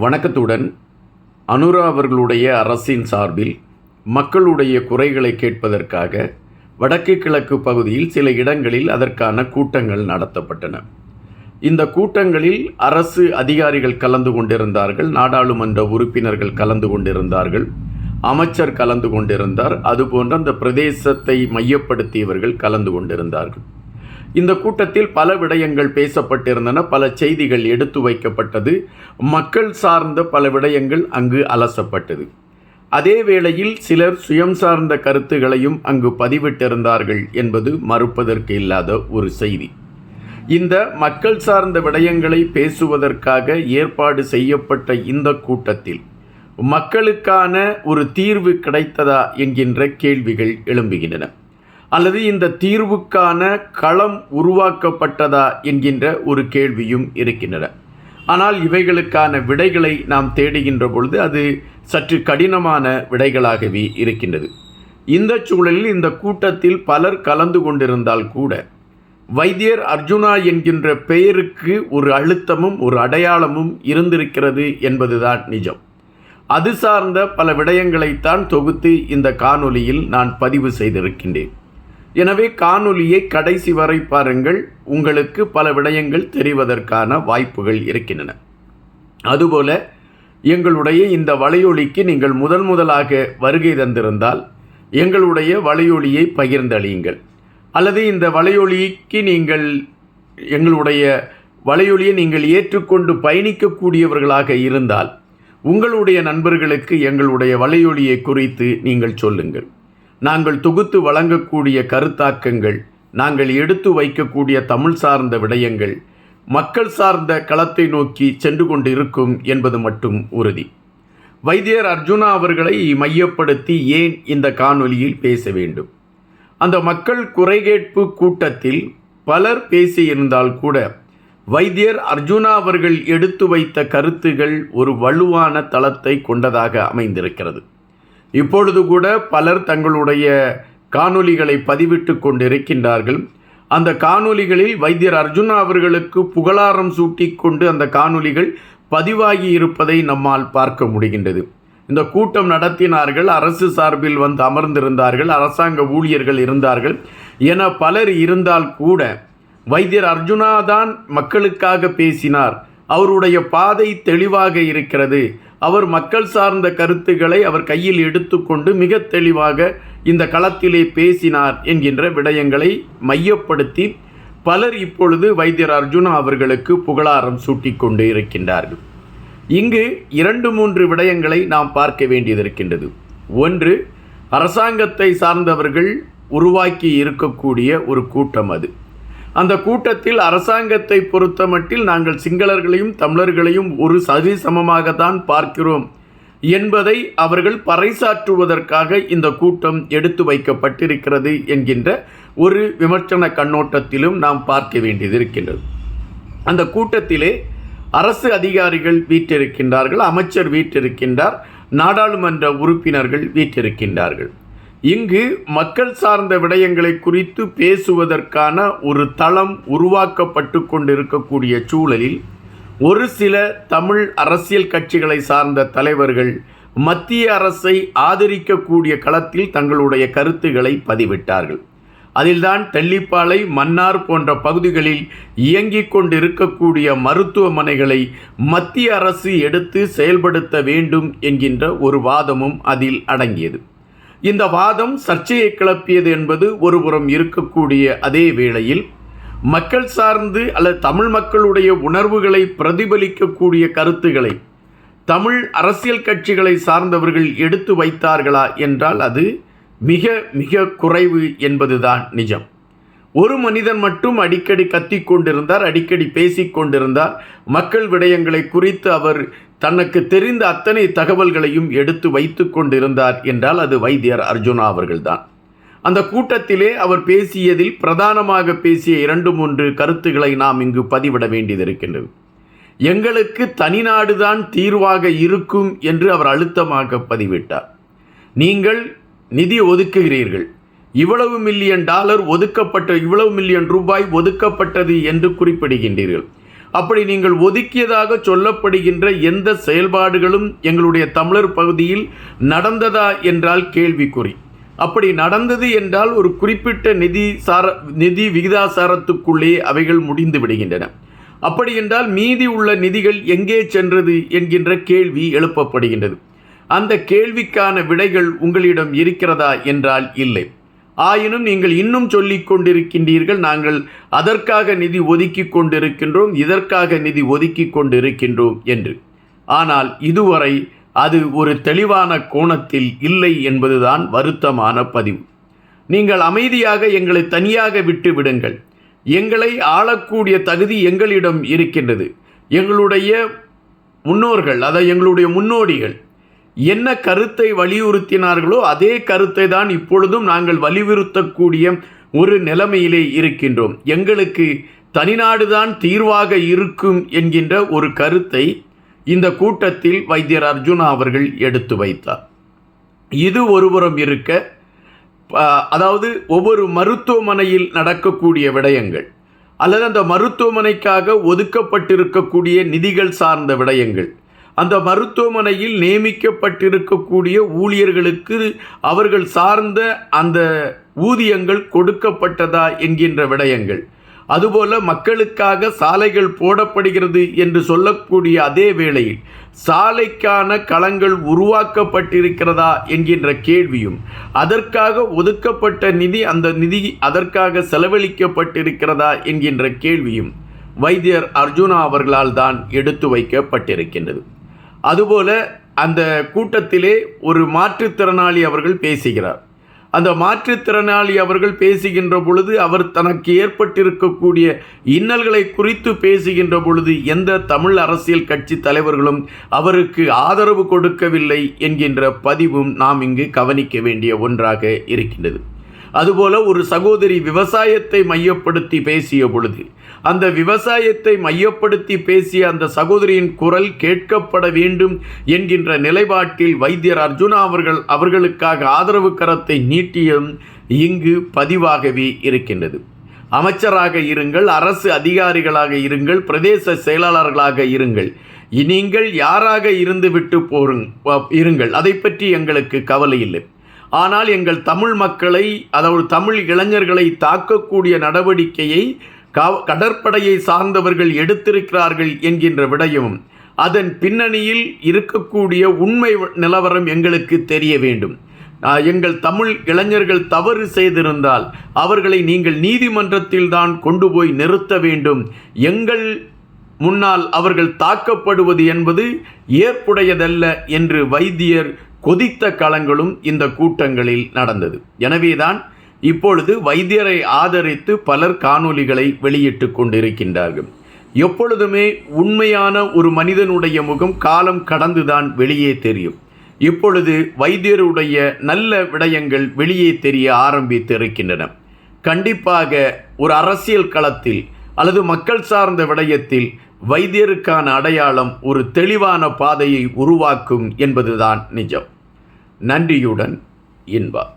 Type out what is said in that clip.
வணக்கத்துடன். அனுரா அவர்களுடைய அரசின் சார்பில் மக்களுடைய குறைகளை கேட்பதற்காக வடக்கு கிழக்கு பகுதியில் சில இடங்களில் அதற்கான கூட்டங்கள் நடத்தப்பட்டன. இந்த கூட்டங்களில் அரசு அதிகாரிகள் கலந்து கொண்டிருந்தார்கள் நாடாளுமன்ற உறுப்பினர்கள் கலந்து கொண்டிருந்தார்கள் அமைச்சர் கலந்து கொண்டிருந்தார். அதுபோன்ற அந்த பிரதேசத்தை மையப்படுத்தியவர்கள் கலந்து கொண்டிருந்தார்கள். இந்த கூட்டத்தில் பல விடயங்கள் பேசப்பட்டிருந்தன பல செய்திகள் எடுத்து வைக்கப்பட்டது. மக்கள் சார்ந்த பல விடயங்கள் அங்கு அலசப்பட்டது. அதே வேளையில் சிலர் சுயம் சார்ந்த கருத்துகளையும் அங்கு பதிவிட்டிருந்தார்கள் என்பது மறுப்பதற்கு இல்லாத ஒரு செய்தி. இந்த மக்கள் சார்ந்த விடயங்களை பேசுவதற்காக ஏற்பாடு செய்யப்பட்ட இந்த கூட்டத்தில் மக்களுக்கான ஒரு தீர்வு கிடைத்ததா என்கின்ற கேள்விகள் எழும்புகின்றன. அல்லது இந்த தீர்வுக்கான களம் உருவாக்கப்பட்டதா என்கின்ற ஒரு கேள்வியும் இருக்கின்றன. ஆனால் இவைகளுக்கான விடைகளை நாம் தேடுகின்ற பொழுது அது சற்று கடினமான விடைகளாகவே இருக்கின்றது. இந்த சூழலில் இந்த கூட்டத்தில் பலர் கலந்து கொண்டிருந்தால் கூட வைத்தியர் அர்ஜுனா என்கின்ற பெயருக்கு ஒரு அழுத்தமும் ஒரு அடையாளமும் இருந்திருக்கிறது என்பதுதான் நிஜம். அது சார்ந்த பல விடயங்களைத்தான் தொகுத்து இந்த காணொலியில் நான் பதிவு செய்திருக்கின்றேன். எனவே காணொலியை கடைசி வரை பாருங்கள். உங்களுக்கு பல விடயங்கள் தெரிவதற்கான வாய்ப்புகள் இருக்கின்றன. அதுபோல எங்களுடைய இந்த வலையொலிக்கு நீங்கள் முதல் முதலாக வருகை தந்திருந்தால் எங்களுடைய வலையொலியை பகிர்ந்தளியுங்கள். அல்லது இந்த வலையொலிக்கு நீங்கள் எங்களுடைய வலையொலியை நீங்கள் ஏற்றுக்கொண்டு பயணிக்கக்கூடியவர்களாக இருந்தால் உங்களுடைய நண்பர்களுக்கு எங்களுடைய வலையொலியை குறித்து நீங்கள் சொல்லுங்கள். நாங்கள் தொகுத்து வழங்கக்கூடிய கருத்தாக்கங்கள் நாங்கள் எடுத்து வைக்கக்கூடிய தமிழ் சார்ந்த விடயங்கள் மக்கள் சார்ந்த களத்தை நோக்கி சென்று கொண்டு இருக்கும் என்பது மட்டும் உறுதி. வைத்தியர் அர்ஜுனா அவர்களை மையப்படுத்தி ஏன் இந்த காணொலியில் பேச வேண்டும்? அந்த மக்கள் குறைகேட்பு கூட்டத்தில் பலர் பேசியிருந்தால் கூட வைத்தியர் அர்ஜுனா அவர்கள் எடுத்து வைத்த கருத்துகள் ஒரு வலுவான தளத்தை கொண்டதாக அமைந்திருக்கிறது. இப்பொழுது கூட பலர் தங்களுடைய காணொலிகளை பதிவிட்டு கொண்டிருக்கின்றார்கள். அந்த காணொலிகளில் வைத்தியர் அர்ஜுனா அவர்களுக்கு புகழாரம் சூட்டிக்கொண்டு அந்த காணொலிகள் பதிவாகி இருப்பதை நம்மால் பார்க்க முடிகின்றது. இந்த கூட்டம் நடத்தினார்கள் அரசு சார்பில் வந்து அமர்ந்திருந்தார்கள் அரசாங்க ஊழியர்கள் இருந்தார்கள். என பலர் இருந்தால் கூட வைத்தியர் அர்ஜுனா தான் மக்களுக்காக பேசினார். அவருடைய பாதை தெளிவாக இருக்கிறது. அவர் மக்கள் சார்ந்த கருத்துக்களை அவர் கையில் எடுத்துக்கொண்டு மிக தெளிவாக இந்த களத்திலே பேசினார் என்கின்ற விடயங்களை மையப்படுத்தி பலர் இப்பொழுது வைத்தியர் அர்ஜுனா அவர்களுக்கு புகழாரம் சூட்டிக்கொண்டு இருக்கின்றார்கள். இங்கு இரண்டு மூன்று விடயங்களை நாம் பார்க்க வேண்டியதிருக்கின்றது. ஒன்று அரசாங்கத்தை சார்ந்தவர்கள் உருவாக்கி இருக்கக்கூடிய ஒரு கூட்டம் அது. அந்த கூட்டத்தில் அரசாங்கத்தை பொறுத்தமட்டில் நாங்கள் சிங்களர்களையும் தமிழர்களையும் ஒரு சரி சமமாகத்தான் பார்க்கிறோம் என்பதை அவர்கள் பறைசாற்றுவதற்காக இந்த கூட்டம் எடுத்து வைக்கப்பட்டிருக்கிறது என்கின்ற ஒரு விமர்சன கண்ணோட்டத்திலும் நாம் பார்க்க வேண்டியது இருக்கின்றது. அந்த கூட்டத்திலே அரசு அதிகாரிகள் வீற்றிருக்கின்றார்கள் அமைச்சர் வீற்றிருக்கின்றார் நாடாளுமன்ற உறுப்பினர்கள் வீற்றிருக்கின்றார்கள். இங்கு மக்கள் சார்ந்த விடயங்களை குறித்து பேசுவதற்கான ஒரு தளம் உருவாக்கப்பட்டு கொண்டிருக்கக்கூடிய சூழலில் ஒரு சில தமிழ் அரசியல் கட்சிகளை சார்ந்த தலைவர்கள் மத்திய அரசை ஆதரிக்கக்கூடிய களத்தில் தங்களுடைய கருத்துக்களை பதிவிட்டார்கள். அதில்தான் தெல்லிப்பாலை மன்னார் போன்ற பகுதிகளில் இயங்கிக் கொண்டிருக்கக்கூடிய மருத்துவமனைகளை மத்திய அரசு எடுத்து செயல்படுத்த வேண்டும் என்கின்ற ஒரு வாதமும் அதில் அடங்கியது. இந்த வாதம் சர்ச்சையை கிளப்பியது என்பது ஒருபுறம் இருக்கக்கூடிய அதே வேளையில் மக்கள் சார்ந்து அல்லது தமிழ் மக்களுடைய உணர்வுகளை பிரதிபலிக்கக்கூடிய கருத்துக்களை தமிழ் அரசியல் கட்சிகளை சார்ந்தவர்கள் எடுத்து வைத்தார்களா என்றால் அது மிக மிக குறைவு என்பதுதான் நிஜம். ஒரு மனிதன் மட்டும் அடிக்கடி கத்தி கொண்டிருந்தார் அடிக்கடி பேசிக் கொண்டிருந்தார் மக்கள் விடயங்களை குறித்து அவர் தனக்கு தெரிந்த அத்தனை தகவல்களையும் எடுத்து வைத்து கொண்டிருந்தார் என்றால் அது வைத்தியர் அர்ஜுனா அவர்கள்தான். அந்த கூட்டத்திலே அவர் பேசியதில் பிரதானமாக பேசிய இரண்டு மூன்று கருத்துக்களை நாம் இங்கு பதிவிட வேண்டியது இருக்கின்றது எங்களுக்கு தனிநாடுதான் தீர்வாக இருக்கும் என்று அவர் அழுத்தமாக பதிவிட்டார். நீங்கள் நிதி ஒதுக்குகிறீர்கள். இவ்வளவு மில்லியன் டாலர் ஒதுக்கப்பட்ட இவ்வளவு மில்லியன் ரூபாய் ஒதுக்கப்பட்டது என்று குறிப்பிடுகின்றீர்கள். அப்படி நீங்கள் ஒதுக்கியதாக சொல்லப்படுகின்ற எந்த செயல்பாடுகளும் எங்களுடைய தமிழர் பகுதியில் நடந்ததா என்றால் கேள்விக்குறி. அப்படி நடந்தது என்றால் ஒரு குறிப்பிட்ட நிதி சார நிதி விகிதாசாரத்துக்குள்ளே அவைகள் முடிந்து விடுகின்றன. அப்படி என்றால் மீதி உள்ள நிதிகள் எங்கே சென்றது என்கின்ற கேள்வி எழுப்பப்படுகின்றது. அந்த கேள்விக்கான விடைகள் உங்களிடம் இருக்கிறதா என்றால் இல்லை. ஆயினும் நீங்கள் இன்னும் சொல்லிக் கொண்டிருக்கின்றீர்கள் நாங்கள் அதற்காக நிதி ஒதுக்கி கொண்டிருக்கின்றோம் இதற்காக நிதி ஒதுக்கி கொண்டிருக்கின்றோம் என்று. ஆனால் இதுவரை அது ஒரு தெளிவான கோணத்தில் இல்லை என்பதுதான் வருத்தமான பதிவு. நீங்கள் அமைதியாக எங்களை தனியாக விட்டு விடுங்கள். எங்களை ஆளக்கூடிய தகுதி எங்களிடம் இருக்கின்றது. எங்களுடைய முன்னோர்கள் அதை எங்களுடைய முன்னோடிகள் என்ன கருத்தை வலியுறுத்தினார்களோ அதே கருத்தை தான் இப்பொழுதும் நாங்கள் வலியுறுத்தக்கூடிய ஒரு நிலைமையிலே இருக்கின்றோம். எங்களுக்கு தனிநாடுதான் தீர்வாக இருக்கும் என்கின்ற ஒரு கருத்தை இந்த கூட்டத்தில் வைத்தியர் அர்ஜுனா அவர்கள் எடுத்து வைத்தார். இது ஒருபுறம் இருக்க அதாவது ஒவ்வொரு மருத்துவமனையில் நடக்கக்கூடிய விடயங்கள் அல்லது அந்த மருத்துவமனைக்காக ஒதுக்கப்பட்டிருக்கக்கூடிய நிதிகள் சார்ந்த விடயங்கள் அந்த மருத்துவமனையில் நியமிக்கப்பட்டிருக்கக்கூடிய ஊழியர்களுக்கு அவர்கள் சார்ந்த அந்த ஊதியங்கள் கொடுக்கப்பட்டதா என்கின்ற விடயங்கள். அதுபோல மக்களுக்காக சாலைகள் போடப்படுகிறது என்று சொல்லக்கூடிய அதே வேளையில் சாலைக்கான களங்கள் உருவாக்கப்பட்டிருக்கிறதா என்கின்ற கேள்வியும் அதற்காக ஒதுக்கப்பட்ட நிதி அந்த நிதி அதற்காக செலவழிக்கப்பட்டிருக்கிறதா என்கின்ற கேள்வியும் வைத்தியர் அர்ஜுனா அவர்களால் தான் எடுத்து வைக்கப்பட்டிருக்கின்றது. அதுபோல அந்த கூட்டத்திலே ஒரு மாற்றுத்திறனாளி அவர்கள் பேசுகிறார். அந்த மாற்றுத்திறனாளி அவர்கள் பேசுகின்ற பொழுது அவர் தனக்கு ஏற்பட்டிருக்கக்கூடிய இன்னல்களை குறித்து பேசுகின்ற பொழுது எந்த தமிழ் அரசியல் கட்சி தலைவர்களும் அவருக்கு ஆதரவு கொடுக்கவில்லை என்கின்ற பதிவும் நாம் இங்கு கவனிக்க வேண்டிய ஒன்றாக இருக்கின்றது. அதுபோல ஒரு சகோதரி விவசாயத்தை மையப்படுத்தி பேசிய பொழுது அந்த விவசாயத்தை மையப்படுத்தி பேசிய அந்த சகோதரியின் குரல் கேட்கப்பட வேண்டும் என்கின்ற நிலைப்பாட்டில் வைத்தியர் அர்ஜுனா அவர்கள் அவர்களுக்காக ஆதரவு கரத்தை நீட்டியும் இங்கு பதிவாகவே இருக்கின்றது. அமைச்சராக இருங்கள் அரசு அதிகாரிகளாக இருங்கள் பிரதேச செயலாளர்களாக இருங்கள். நீங்கள் யாராக இருந்து விட்டு போருங் இருங்கள். அதை பற்றி எங்களுக்கு கவலை இல்லை. ஆனால் எங்கள் தமிழ் மக்களை அதாவது தமிழ் இளைஞர்களை தாக்கக்கூடிய நடவடிக்கையை கடற்படையை சார்ந்தவர்கள் எடுத்திருக்கிறார்கள் என்கின்ற விடயமும் அதன் பின்னணியில் இருக்கக்கூடிய உண்மை நிலவரம் எங்களுக்கு தெரிய வேண்டும். எங்கள் தமிழ் இளைஞர்கள் தவறு செய்திருந்தால் அவர்களை நீங்கள் நீதிமன்றத்தில் தான் கொண்டு போய் நிறுத்த வேண்டும். எங்கள் முன்னால் அவர்கள் தாக்கப்படுவது என்பது ஏற்புடையதல்ல என்று வைத்தியர் கொதித்த களங்களும் இந்த கூட்டங்களில் நடந்தது. எனவேதான் இப்பொழுது வைத்தியரை ஆதரித்து பலர் காணொலிகளை வெளியிட்டு கொண்டிருக்கின்றார்கள். எப்பொழுதுமே உண்மையான ஒரு மனிதனுடைய முகம் காலம் கடந்துதான் வெளியே தெரியும். இப்பொழுது வைத்தியருடைய நல்ல விடயங்கள் வெளியே தெரிய ஆரம்பித்து இருக்கின்றன கண்டிப்பாக ஒரு அரசியல் களத்தில் அல்லது மக்கள் சார்ந்த விடயத்தில் வைத்தியருக்கான அடையாளம் ஒரு தெளிவான பாதையை உருவாக்கும் என்பதுதான் நிஜம். நன்றியுடன் இன்பா.